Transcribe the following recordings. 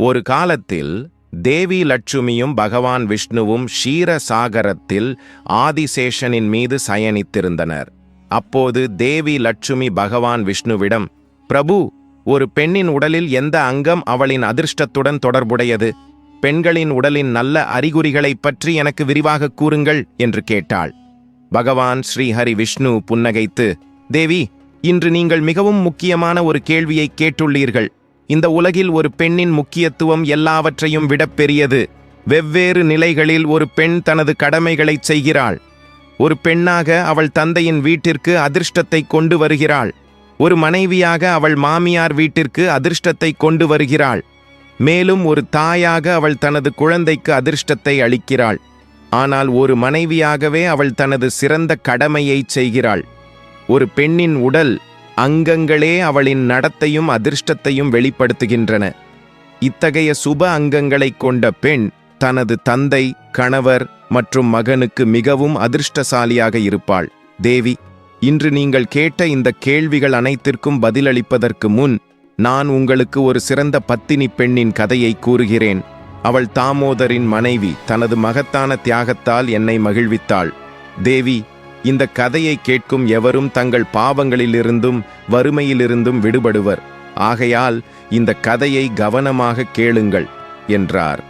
ஒரு காலத்தில் தேவி லட்சுமியும் பகவான் விஷ்ணுவும் ஷீரசாகரத்தில் ஆதிசேஷனின் மீது சயனித்திருந்தனர். அப்போது தேவி லட்சுமி பகவான் விஷ்ணுவிடம் பிரபு ஒரு பெண்ணின் உடலில் எந்த அங்கம் அவளின் அதிர்ஷ்டத்துடன் தொடர்புடையது? பெண்களின் உடலின் நல்ல அறிகுறிகளைப் பற்றி எனக்கு விரிவாகக் கூறுங்கள் என்று கேட்டாள். பகவான் ஸ்ரீஹரி விஷ்ணு புன்னகைத்து தேவி இன்று நீங்கள் மிகவும் முக்கியமான ஒரு கேள்வியை கேட்டுள்ளீர்கள். இந்த உலகில் ஒரு பெண்ணின் முக்கியத்துவம் எல்லாவற்றையும் விட பெரியது. வெவ்வேறு நிலைகளில் ஒரு பெண் தனது கடமைகளைச் செய்கிறாள். ஒரு பெண்ணாக அவள் தந்தையின் வீட்டிற்கு அதிர்ஷ்டத்தை கொண்டு வருகிறாள். ஒரு மனைவியாக அவள் மாமியார் வீட்டிற்கு அதிர்ஷ்டத்தை கொண்டு வருகிறாள். மேலும் ஒரு தாயாக அவள் தனது குழந்தைக்கு அதிர்ஷ்டத்தை அளிக்கிறாள். ஆனால் ஒரு மனைவியாகவே அவள் தனது சிறந்த கடமையைச் செய்கிறாள். ஒரு பெண்ணின் உடல் அங்கங்களே அவளின் நடத்தையும் அதிர்ஷ்டத்தையும் வெளிப்படுத்துகின்றன. இத்தகைய சுப அங்கங்களைக் கொண்ட பெண் தனது தந்தை கணவர் மற்றும் மகனுக்கு மிகவும் அதிர்ஷ்டசாலியாக இருப்பாள். தேவி இன்று நீங்கள் கேட்ட இந்த கேள்விகள் அனைத்திற்கும் பதிலளிப்பதற்கு முன் நான் உங்களுக்கு ஒரு சிறந்த பத்தினி பெண்ணின் கதையை கூறுகிறேன். அவள் தாமோதரின் மனைவி தனது மகத்தான தியாகத்தால் என்னை மகிழ்வித்தாள். தேவி இந்த கதையை கேட்கும் எவரும் தங்கள் பாவங்களிலிருந்தும் வறுமையிலிருந்தும் விடுபடுவர். ஆகையால் இந்த கதையை கவனமாக கேளுங்கள் என்றார்.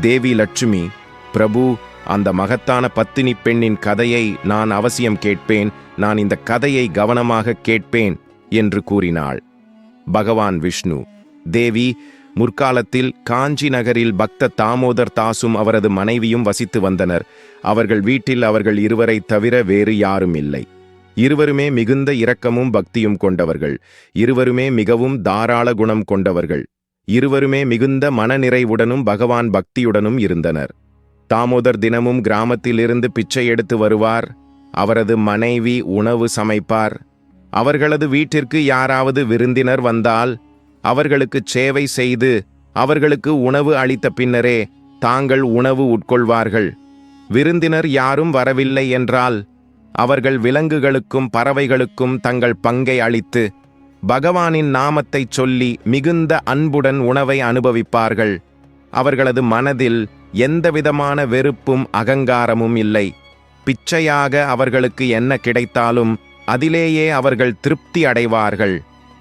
தேவி லட்சுமி பிரபு அந்த மகத்தான பத்தினி பெண்ணின் கதையை நான் அவசியம் கேட்பேன் நான் இந்த கதையை கவனமாக கேட்பேன் என்று கூறினாள். பகவான் விஷ்ணு தேவி முற்காலத்தில் காஞ்சி நகரில் பக்த தாமோதர் தாசும் அவரது மனைவியும் வசித்து வந்தனர். அவர்கள் வீட்டில் அவர்கள் இருவரை தவிர வேறு யாரும் இல்லை. இருவருமே மிகுந்த இரக்கமும் பக்தியும் கொண்டவர்கள். இருவருமே மிகவும் தாராள குணம் கொண்டவர்கள். இருவருமே மிகுந்த மனநிறைவுடனும் பகவான் பக்தியுடனும் இருந்தனர். தாமோதர் தினமும் கிராமத்திலிருந்து பிச்சை எடுத்து வருவார். அவரது மனைவி உணவு சமைப்பார். அவர்களது வீட்டிற்கு யாராவது விருந்தினர் வந்தால் அவர்களுக்கு சேவை செய்து அவர்களுக்கு உணவு அளித்த பின்னரே தாங்கள் உணவு உட்கொள்வார்கள். விருந்தினர் யாரும் வரவில்லை என்றால் அவர்கள் விலங்குகளுக்கும் பறவைகளுக்கும் தங்கள் பங்கை அளித்து பகவானின் நாமத்தைச் சொல்லி மிகுந்த அன்புடன் உணவை அனுபவிப்பார்கள். அவர்களது மனதில் எந்தவிதமான வெறுப்பும் அகங்காரமும் இல்லை. பிச்சையாக அவர்களுக்கு என்ன கிடைத்தாலும் அதிலேயே அவர்கள் திருப்தி அடைவார்கள்.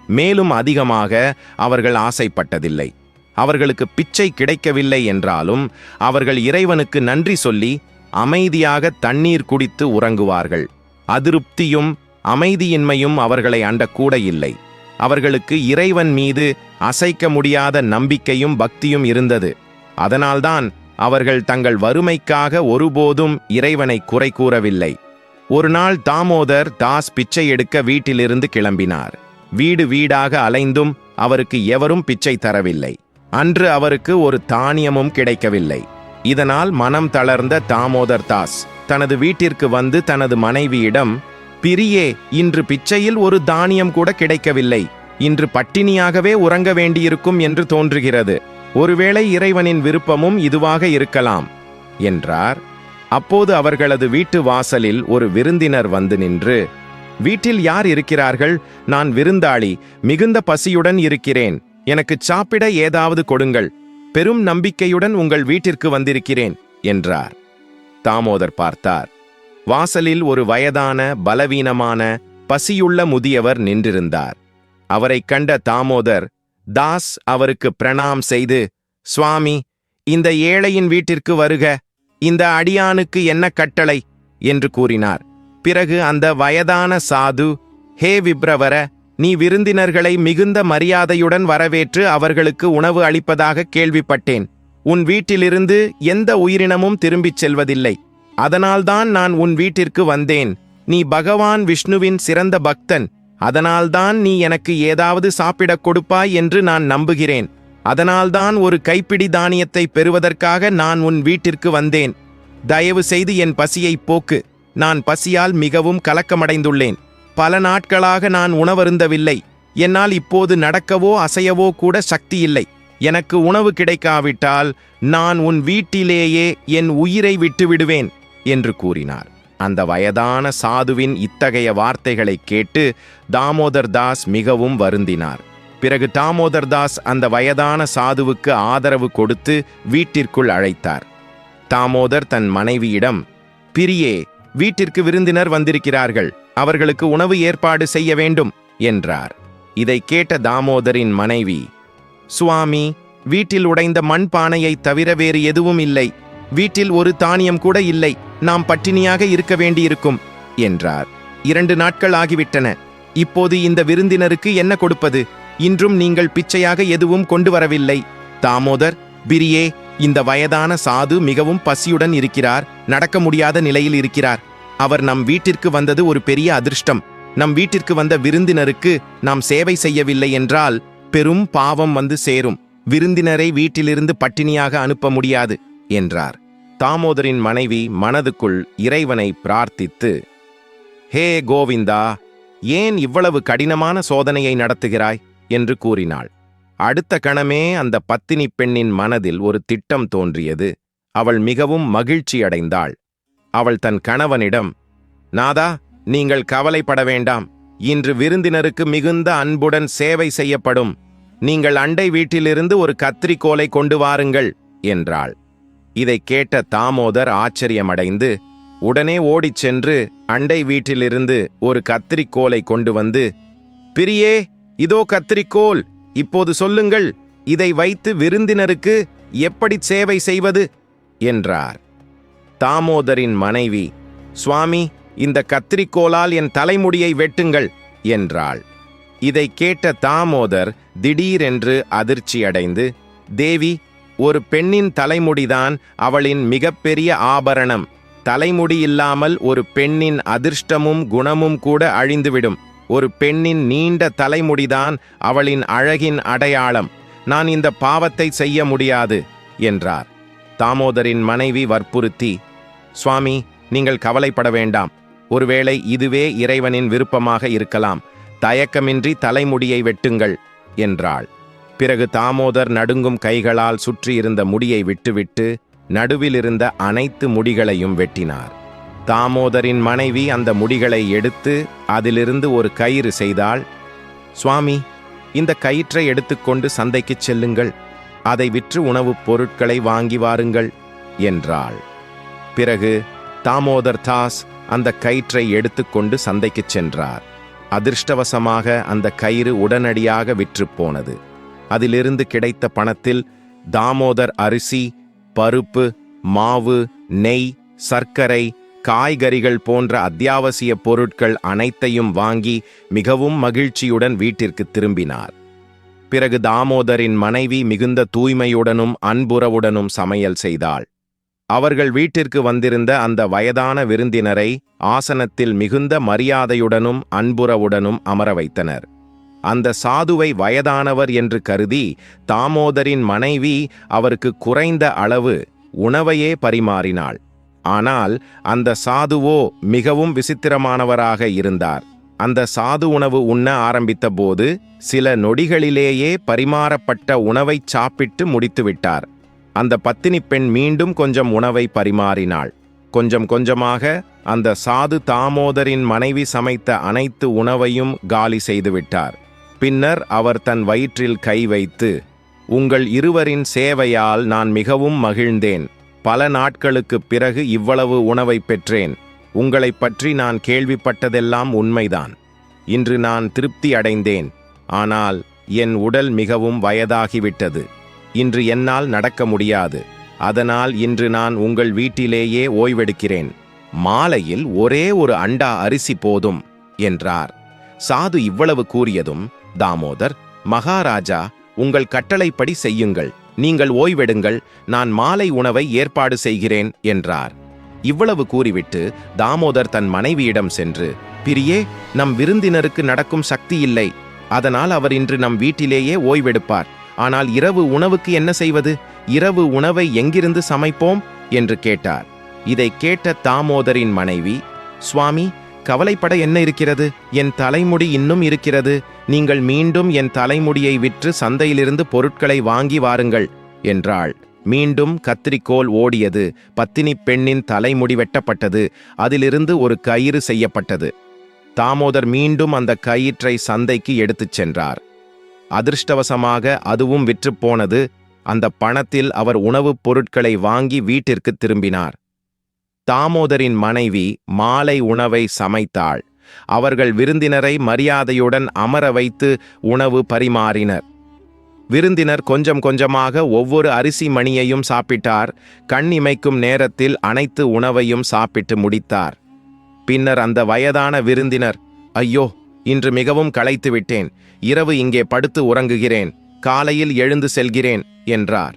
மேலும் அதிகமாக அவர்கள் ஆசைப்பட்டதில்லை. அவர்களுக்கு பிச்சை கிடைக்கவில்லை என்றாலும் அவர்கள் இறைவனுக்கு நன்றி சொல்லி அமைதியாக தண்ணீர் குடித்து உறங்குவார்கள். அதிருப்தியும் அமைதியின்மையும் அவர்களை அண்டக்கூட இல்லை. அவர்களுக்கு இறைவன் மீது அசைக்க முடியாத நம்பிக்கையும் பக்தியும் இருந்தது. அதனால்தான் அவர்கள் தங்கள் வறுமைக்காக ஒருபோதும் இறைவனை குறை கூறவில்லை. ஒரு நாள் தாமோதர் தாஸ் பிச்சை எடுக்க வீட்டிலிருந்து கிளம்பினார். வீடு வீடாக அலைந்தும் அவருக்கு எவரும் பிச்சை தரவில்லை. அன்று அவருக்கு ஒரு தானியமும் கிடைக்கவில்லை. இதனால் மனம் தளர்ந்த தாமோதர் தாஸ் தனது வீட்டிற்கு வந்து தனது மனைவியிடம் பிரியே இன்று பிச்சையில் ஒரு தானியம் கூட கிடைக்கவில்லை. இன்று பட்டினியாகவே உறங்க வேண்டியிருக்கும் என்று தோன்றுகிறது. ஒருவேளை இறைவனின் விருப்பமும் இதுவாக இருக்கலாம் என்றார். அப்போது அவர்களது வீட்டு வாசலில் ஒரு விருந்தினர் வந்து நின்று வீட்டில் யார் இருக்கிறார்கள்? நான் விருந்தாளி மிகுந்த பசியுடன் இருக்கிறேன். எனக்கு சாப்பிட ஏதாவது கொடுங்கள். பெரும் நம்பிக்கையுடன் உங்கள் வீட்டிற்கு வந்திருக்கிறேன் என்றார். தாமோதர் பார்த்தார். வாசலில் ஒரு வயதான பலவீனமான பசியுள்ள முதியவர் நின்றிருந்தார். அவரைக் கண்ட தாமோதர் தாஸ் அவருக்கு பிரணாம் செய்து சுவாமி இந்த ஏழையின் வீட்டிற்கு வருக. இந்த அடியானுக்கு என்ன கட்டளை? என்று கூறினார். பிறகு அந்த வயதான சாது ஹே விப்ரவர நீ விருந்தினர்களை மிகுந்த மரியாதையுடன் வரவேற்று அவர்களுக்கு உணவு அளிப்பதாக கேள்விப்பட்டேன். உன் வீட்டிலிருந்து எந்த உயிரினமும் திரும்பிச் செல்வதில்லை. அதனால்தான் நான் உன் வீட்டிற்கு வந்தேன். நீ பகவான் விஷ்ணுவின் சிறந்த பக்தன். அதனால்தான் நீ எனக்கு ஏதாவது சாப்பிடக் கொடுப்பாய் என்று நான் நம்புகிறேன். அதனால்தான் ஒரு கைப்பிடி தானியத்தை பெறுவதற்காக நான் உன் வீட்டிற்கு வந்தேன். தயவு செய்து என் பசியை போக்கு. நான் பசியால் மிகவும் கலக்கமடைந்துள்ளேன். பல நாட்களாக நான் உணவருந்தவில்லை. என்னால் இப்போது நடக்கவோ அசையவோ கூட சக்தி இல்லை எனக்கு உணவு கிடைக்காவிட்டால் நான் உன் வீட்டிலேயே என் உயிரை விட்டுவிடுவேன் என்று கூறினார். அந்த வயதான சாதுவின் இத்தகைய வார்த்தைகளை கேட்டு தாமோதர் தாஸ் மிகவும் வருந்தினார். பிறகு தாமோதர்தாஸ் அந்த வயதான சாதுவுக்கு ஆதரவு கொடுத்து வீட்டிற்குள் அழைத்தார். தாமோதர் தன் மனைவியிடம் பிரியே வீட்டிற்கு விருந்தினர் வந்திருக்கிறார்கள். அவர்களுக்கு உணவு ஏற்பாடு செய்ய வேண்டும் என்றார். இதை கேட்ட தாமோதரின் மனைவி சுவாமி வீட்டில் உடைந்த மண் பானையை தவிர வேறு எதுவும் இல்லை. வீட்டில் ஒரு தானியம் கூட இல்லை. நாம் பட்டினியாக இருக்க வேண்டியிருக்கும் என்றார். இரண்டு நாட்கள் ஆகிவிட்டன. இப்போது இந்த விருந்தினருக்கு என்ன கொடுப்பது? இன்றும் நீங்கள் பிச்சையாக எதுவும் கொண்டு வரவில்லை. தாமோதர் பிரியே இந்த வயதான சாது மிகவும் பசியுடன் இருக்கிறார் நடக்க முடியாத நிலையில் இருக்கிறார். அவர் நம் வீட்டிற்கு வந்தது ஒரு பெரிய அதிர்ஷ்டம். நம் வீட்டிற்கு வந்த விருந்தினருக்கு நாம் சேவை செய்யவில்லை என்றால் பெரும் பாவம் வந்து சேரும். விருந்தினரை வீட்டிலிருந்து பட்டினியாக அனுப்ப முடியாது என்றார். தாமோதரின் மனைவி மனதுக்குள் இறைவனை பிரார்த்தித்து ஹே கோவிந்தா ஏன் இவ்வளவு கடினமான சோதனையை நடத்துகிறாய்? என்று கூறினாள். அடுத்த கணமே அந்த பத்தினி பெண்ணின் மனதில் ஒரு திட்டம் தோன்றியது. அவள் மிகவும் மகிழ்ச்சியடைந்தாள். அவள் தன் கணவனிடம் நாதா நீங்கள் கவலைப்பட வேண்டாம். இன்று விருந்தினருக்கு மிகுந்த அன்புடன் சேவை செய்யப்படும். நீங்கள் அண்டை வீட்டிலிருந்து ஒரு கத்திரிக்கோலை கொண்டு வாருங்கள் என்றாள். இதை கேட்ட தாமோதர் ஆச்சரியமடைந்து உடனே ஓடிச் சென்று அண்டை வீட்டிலிருந்து ஒரு கத்திரிக்கோலை கொண்டு வந்து பிரியே இதோ கத்திரிக்கோல்! இப்போது சொல்லுங்கள் இதை வைத்து விருந்தினருக்கு எப்படி சேவை செய்வது? என்றார். தாமோதரின் மனைவி சுவாமி இந்த கத்திரிக்கோலால் என் தலைமுடியை வெட்டுங்கள் என்றாள். இதை கேட்ட தாமோதர் திடீரென்று அதிர்ச்சியடைந்து தேவி ஒரு பெண்ணின் தலைமுடிதான் அவளின் மிகப்பெரிய ஆபரணம். தலைமுடி இல்லாமல் ஒரு பெண்ணின் அதிர்ஷ்டமும் குணமும் கூட அழிந்துவிடும். ஒரு பெண்ணின் நீண்ட தலைமுடிதான் அவளின் அழகின் அடையாளம். நான் இந்த பாவத்தை செய்ய முடியாது என்றார். தாமோதரின் மனைவி வற்புறுத்தி சுவாமி நீங்கள் கவலைப்பட வேண்டாம். ஒருவேளை இதுவே இறைவனின் விருப்பமாக இருக்கலாம். தயக்கமின்றி தலைமுடியை வெட்டுங்கள் என்றாள். பிறகு தாமோதர் நடுங்கும் கைகளால் சுற்றியிருந்த முடியை விட்டுவிட்டு நடுவிலிருந்த அனைத்து முடிகளையும் வெட்டினார். தாமோதரின் மனைவி அந்த முடிகளை எடுத்து அதிலிருந்து ஒரு கயிறு செய்தாள் சுவாமி இந்த கயிற்றை எடுத்துக்கொண்டு சந்தைக்குச் செல்லுங்கள் அதை விற்று உணவுப் பொருட்களை வாங்கி வாருங்கள் என்றாள். பிறகு தாமோதர் தாஸ் அந்த கயிற்றை எடுத்துக்கொண்டு சந்தைக்குச் சென்றார். அதிர்ஷ்டவசமாக அந்த கயிறு உடனடியாக விற்றுப்போனது அதிலிருந்து கிடைத்த பணத்தில் தாமோதர் அரிசி பருப்பு மாவு நெய் சர்க்கரை காய்கறிகள் போன்ற அத்தியாவசிய பொருட்கள் அனைத்தையும் வாங்கி மிகவும் மகிழ்ச்சியுடன் வீட்டிற்கு திரும்பினார். பிறகு தாமோதரின் மனைவி மிகுந்த தூய்மையுடனும் அன்புறவுடனும் சமையல் செய்தாள். அவர்கள் வீட்டிற்கு வந்திருந்த அந்த வயதான விருந்தினரை ஆசனத்தில் மிகுந்த மரியாதையுடனும் அன்புறவுடனும் அமர வைத்தனர். அந்த சாதுவை வயதானவர் என்று கருதி தாமோதரின் மனைவி அவருக்கு குறைந்த அளவு உணவையே பரிமாறினாள். ஆனால் அந்த சாதுவோ மிகவும் விசித்திரமானவராக இருந்தார். அந்த சாது உணவு உண்ண ஆரம்பித்த போது சில நொடிகளிலேயே பரிமாறப்பட்ட உணவை சாப்பிட்டு முடித்துவிட்டார். அந்த பத்தினி பெண் மீண்டும் கொஞ்சம் உணவை பரிமாறினாள். கொஞ்சம் கொஞ்சமாக அந்த சாது தாமோதரின் மனைவி சமைத்த அனைத்து உணவையும் காலி செய்துவிட்டார். பின்னர் அவர் தன் வயிற்றில் கை வைத்து உங்கள் இருவரின் சேவையால் நான் மிகவும் மகிழ்ந்தேன். பல நாட்களுக்குப் பிறகு இவ்வளவு உணவை பெற்றேன். உங்களைப் பற்றி நான் கேள்விப்பட்டதெல்லாம் உண்மைதான். இன்று நான் திருப்தி அடைந்தேன். ஆனால் என் உடல் மிகவும் வயதாகிவிட்டது. இன்று என்னால் நடக்க முடியாது. அதனால் இன்று நான் உங்கள் வீட்டிலேயே ஓய்வெடுக்கிறேன். மாலையில் ஒரே ஒரு அண்டா அரிசி போதும் என்றார். சாது இவ்வளவு கூறியதும் தாமோதர் மகாராஜா உங்கள் கட்டளைப்படி செய்யுங்கள். நீங்கள் ஓய்வெடுங்கள் நான் மாலை உணவை ஏற்பாடு செய்கிறேன் என்றார். இவ்வளவு கூறிவிட்டு தாமோதர் தன் மனைவியிடம் சென்று பிரியே நம் விருந்தினருக்கு நடக்கும் சக்தி இல்லை. அதனால் அவர் இன்று நம் வீட்டிலேயே ஓய்வெடுப்பார். ஆனால் இரவு உணவுக்கு என்ன செய்வது? இரவு உணவை எங்கிருந்து சமைப்போம்? என்று கேட்டார். இதை கேட்ட தாமோதரின் மனைவி சுவாமி கவலைப்பட என்ன இருக்கிறது? என் தலைமுடி இன்னும் இருக்கிறது. நீங்கள் மீண்டும் என் தலைமுடியை விற்று சந்தையிலிருந்து பொருட்களை வாங்கி வாருங்கள் என்றாள். மீண்டும் கத்திரிக்கோல் ஓடியது. பத்தினி பெண்ணின் தலைமுடி வெட்டப்பட்டது. அதிலிருந்து ஒரு கயிறு செய்யப்பட்டது. தாமோதர் மீண்டும் அந்த கயிற்றை சந்தைக்கு எடுத்துச் சென்றார். அதிர்ஷ்டவசமாக அதுவும் விற்றுப்போனது அந்த பணத்தில் அவர் உணவுப் பொருட்களை வாங்கி வீட்டிற்கு திரும்பினார். தாமோதரின் மனைவி மாலை உணவை சமைத்தாள். அவர்கள் விருந்தினரை மரியாதையுடன் அமர வைத்து உணவு பரிமாறினர். விருந்தினர் கொஞ்சம் கொஞ்சமாக ஒவ்வொரு அரிசி மணியையும் சாப்பிட்டார். கண் இமைக்கும் நேரத்தில் அனைத்து உணவையும் சாப்பிட்டு முடித்தார். பின்னர் அந்த வயதான விருந்தினர் ஐயோ இன்று மிகவும் களைத்து விட்டேன். இரவு இங்கே படுத்து உறங்குகிறேன். காலையில் எழுந்து செல்கிறேன் என்றார்.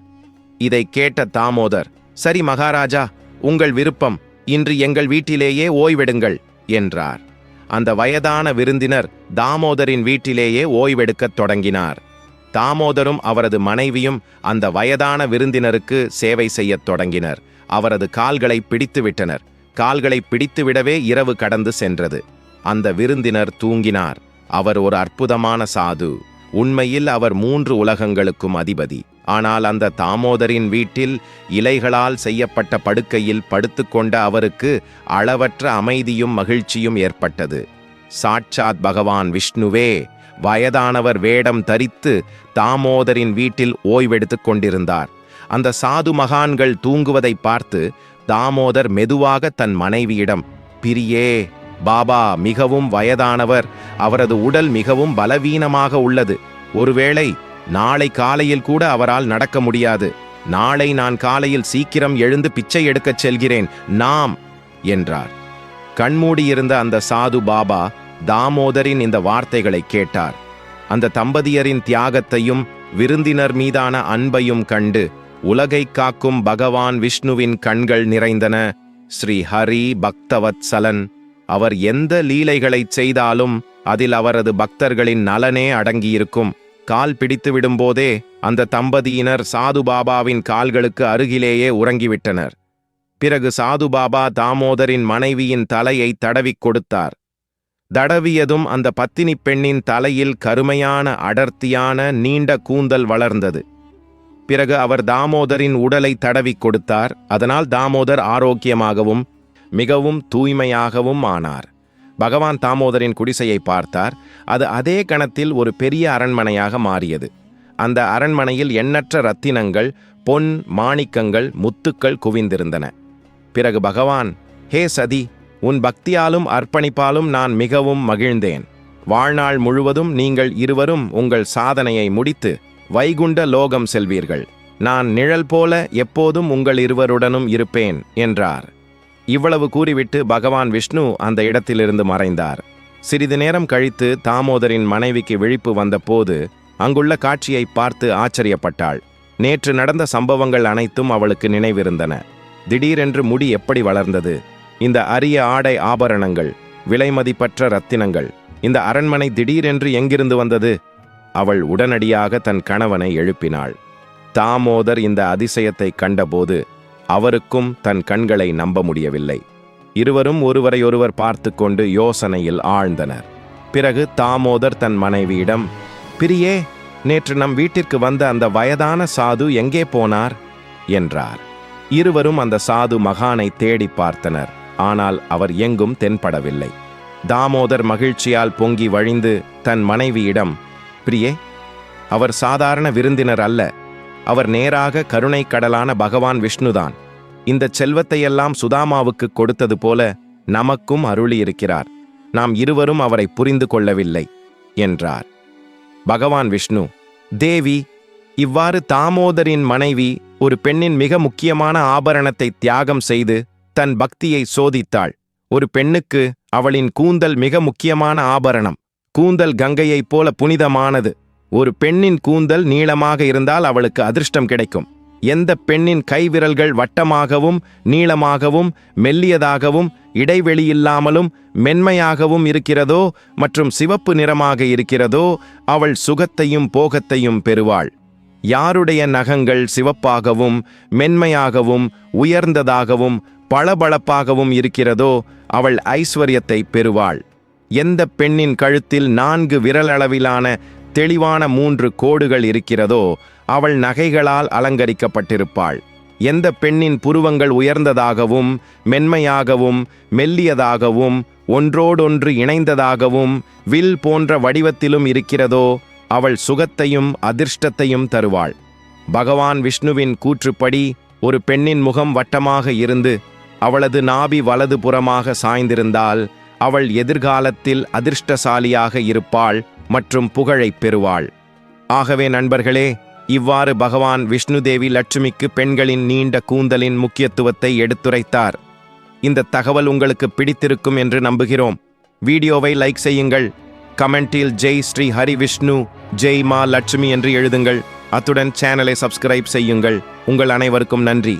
இதை கேட்ட தாமோதர் சரி மகாராஜா உங்கள் விருப்பம். இன்று எங்கள் வீட்டிலேயே ஓய்வெடுங்கள் என்றார். அந்த வயதான விருந்தினர் தாமோதரின் வீட்டிலேயே ஓய்வெடுக்கத் தொடங்கினார். தாமோதரும் அவரது மனைவியும் அந்த வயதான விருந்தினருக்கு சேவை செய்யத் தொடங்கினர். அவரது கால்களை பிடித்துவிட்டனர். கால்களை பிடித்துவிடவே இரவு கடந்து சென்றது. அந்த விருந்தினர் தூங்கினார். அவர் ஒரு அற்புதமான சாது. உண்மையில் அவர் மூன்று உலகங்களுக்கும் அதிபதி. ஆனால் அந்த தாமோதரின் வீட்டில் இலைகளால் செய்யப்பட்ட படுக்கையில் படுத்துக்கொண்ட அவருக்கு அளவற்ற அமைதியும் மகிழ்ச்சியும் ஏற்பட்டது. சாட்சாத் பகவான் விஷ்ணுவே வயதானவர் வேடம் தரித்து தாமோதரின் வீட்டில் ஓய்வெடுத்துக் கொண்டிருந்தார். அந்த சாது மகான்கள் தூங்குவதை பார்த்து தாமோதர் மெதுவாக தன் மனைவியிடம் பிரியே பாபா மிகவும் வயதானவர். அவரது உடல் மிகவும் பலவீனமாக உள்ளது. ஒருவேளை நாளை காலையில் கூட அவரால் நடக்க முடியாது. நாளை நான் காலையில் சீக்கிரம் எழுந்து பிச்சை எடுக்கச் செல்கிறேன். நாம்! என்றார். கண்மூடியிருந்த அந்த சாது பாபா தாமோதரின் இந்த வார்த்தைகளை கேட்டார். அந்த தம்பதியரின் தியாகத்தையும் விருந்தினர் மீதான அன்பையும் கண்டு உலகை காக்கும் பகவான் விஷ்ணுவின் கண்கள் நிறைந்தன. ஸ்ரீ ஹரி பக்தவத்சலன். அவர் எந்த லீலைகளைச் செய்தாலும் அதில் அவரது பக்தர்களின் நலனே அடங்கியிருக்கும். கால் பிடித்து விடும்போதே அந்த தம்பதியினர் சாது பாபாவின் கால்களுக்கு அருகிலேயே உறங்கிவிட்டனர். பிறகு சாது பாபா தாமோதரின் மனைவியின் தலையை தடவிக் கொடுத்தார். தடவியதும் அந்த பத்தினிப் பெண்ணின் தலையில் கருமையான அடர்த்தியான நீண்ட கூந்தல் வளர்ந்தது. பிறகு அவர் தாமோதரின் உடலை தடவிக் கொடுத்தார். அதனால் தாமோதர் ஆரோக்கியமாகவும் மிகவும் தூய்மையாகவும் ஆனார். பகவான் தாமோதரின் குடிசையை பார்த்தார். அது அதே கணத்தில் ஒரு பெரிய அரண்மனையாக மாறியது. அந்த அரண்மனையில் எண்ணற்ற ரத்தினங்கள் பொன் மாணிக்கங்கள் முத்துக்கள் குவிந்திருந்தன. பிறகு பகவான் ஹே சதி உன் பக்தியாலும் அர்ப்பணிப்பாலும் நான் மிகவும் மகிழ்ந்தேன். வாழ்நாள் முழுவதும் நீங்கள் இருவரும் உங்கள் சாதனையை முடித்து வைகுண்ட லோகம் செல்வீர்கள். நான் நிழல் போல எப்போதும் உங்கள் இருவருடனும் இருப்பேன் என்றார். இவ்வளவு கூறிவிட்டு பகவான் விஷ்ணு அந்த இடத்திலிருந்து மறைந்தார். சிறிது நேரம் கழித்து தாமோதரின் மனைவிக்கு விழிப்பு வந்தபோது அங்குள்ள காட்சியை பார்த்து ஆச்சரியப்பட்டாள். நேற்று நடந்த சம்பவங்கள் அனைத்தும் அவளுக்கு நினைவிருந்தன. திடீரென்று முடி எப்படி வளர்ந்தது? இந்த அரிய ஆடை ஆபரணங்கள் விலைமதிப்பற்ற ரத்தினங்கள் இந்த அரண்மனை திடீரென்று எங்கிருந்து வந்தது? அவள் உடனடியாக தன் கணவனை எழுப்பினாள். தாமோதர் இந்த அதிசயத்தை கண்டபோது அவருக்கும் தன் கண்களை நம்ப முடியவில்லை. இருவரும் ஒருவரையொருவர் பார்த்து கொண்டு யோசனையில் ஆழ்ந்தனர். பிறகு தாமோதர் தன் மனைவியிடம் பிரியே நேற்று நம் வீட்டிற்கு வந்த அந்த வயதான சாது எங்கே போனார்? என்றார். இருவரும் அந்த சாது மகானை தேடி பார்த்தனர். ஆனால் அவர் எங்கும் தென்படவில்லை. தாமோதர் மகிழ்ச்சியால் பொங்கி வழிந்து தன் மனைவியிடம் பிரியே அவர் சாதாரண விருந்தினர் அல்ல. அவர் நேராக கருணை கடலான பகவான் விஷ்ணுதான். இந்த செல்வத்தையெல்லாம் சுதாமாவுக்கு கொடுத்தது போல நமக்கும் அருளியிருக்கிறார். நாம் இருவரும் அவரை புரிந்து கொள்ளவில்லை என்றார். பகவான் விஷ்ணு தேவி இவ்வாறு தாமோதரின் மனைவி ஒரு பெண்ணின் மிக முக்கியமான ஆபரணத்தை தியாகம் செய்து தன் பக்தியை சோதித்தாள். ஒரு பெண்ணுக்கு அவளின் கூந்தல் மிக முக்கியமான ஆபரணம். கூந்தல் கங்கையைப் போல புனிதமானது. ஒரு பெண்ணின் கூந்தல் நீளமாக இருந்தால் அவளுக்கு அதிர்ஷ்டம் கிடைக்கும். எந்த பெண்ணின் கைவிரல்கள் வட்டமாகவும் நீளமாகவும் மெல்லியதாகவும் இடைவெளியில்லாமலும் மென்மையாகவும் இருக்கிறதோ மற்றும் சிவப்பு நிறமாக இருக்கிறதோ அவள் சுகத்தையும் போகத்தையும் பெறுவாள். யாருடைய நகங்கள் சிவப்பாகவும் மென்மையாகவும் உயர்ந்ததாகவும் பளபளப்பாகவும் இருக்கிறதோ அவள் ஐஸ்வர்யத்தை பெறுவாள். எந்த பெண்ணின் கழுத்தில் நான்கு விரலளவிலான தெளிவான மூன்று கோடுகள் இருக்கிறதோ அவள் நகைகளால் அலங்கரிக்கப்பட்டிருப்பாள். எந்த பெண்ணின் புருவங்கள் உயர்ந்ததாகவும் மென்மையாகவும் மெல்லியதாகவும் ஒன்றோடொன்று இணைந்ததாகவும் வில் போன்ற வடிவத்திலும் இருக்கிறதோ அவள் சுகத்தையும் அதிர்ஷ்டத்தையும் தருவாள். பகவான் விஷ்ணுவின் கூற்றுப்படி ஒரு பெண்ணின் முகம் வட்டமாக இருந்து அவளது நாபி வலது புறமாக சாய்ந்திருந்தால் அவள் எதிர்காலத்தில் அதிர்ஷ்டசாலியாக இருப்பாள் மற்றும் புகழைப் பெறுவாள். ஆகவே நண்பர்களே இவ்வாறு பகவான் விஷ்ணுதேவி லட்சுமிக்கு பெண்களின் நீண்ட கூந்தலின் முக்கியத்துவத்தை எடுத்துரைத்தார். இந்த தகவல் உங்களுக்கு பிடித்திருக்கும் என்று நம்புகிறோம். வீடியோவை லைக் செய்யுங்கள். கமெண்டில் ஜெய் ஸ்ரீ ஹரி விஷ்ணு ஜெய் மா லட்சுமி என்று எழுதுங்கள். அத்துடன் சேனலை சப்ஸ்கிரைப் செய்யுங்கள். உங்கள் அனைவருக்கும் நன்றி.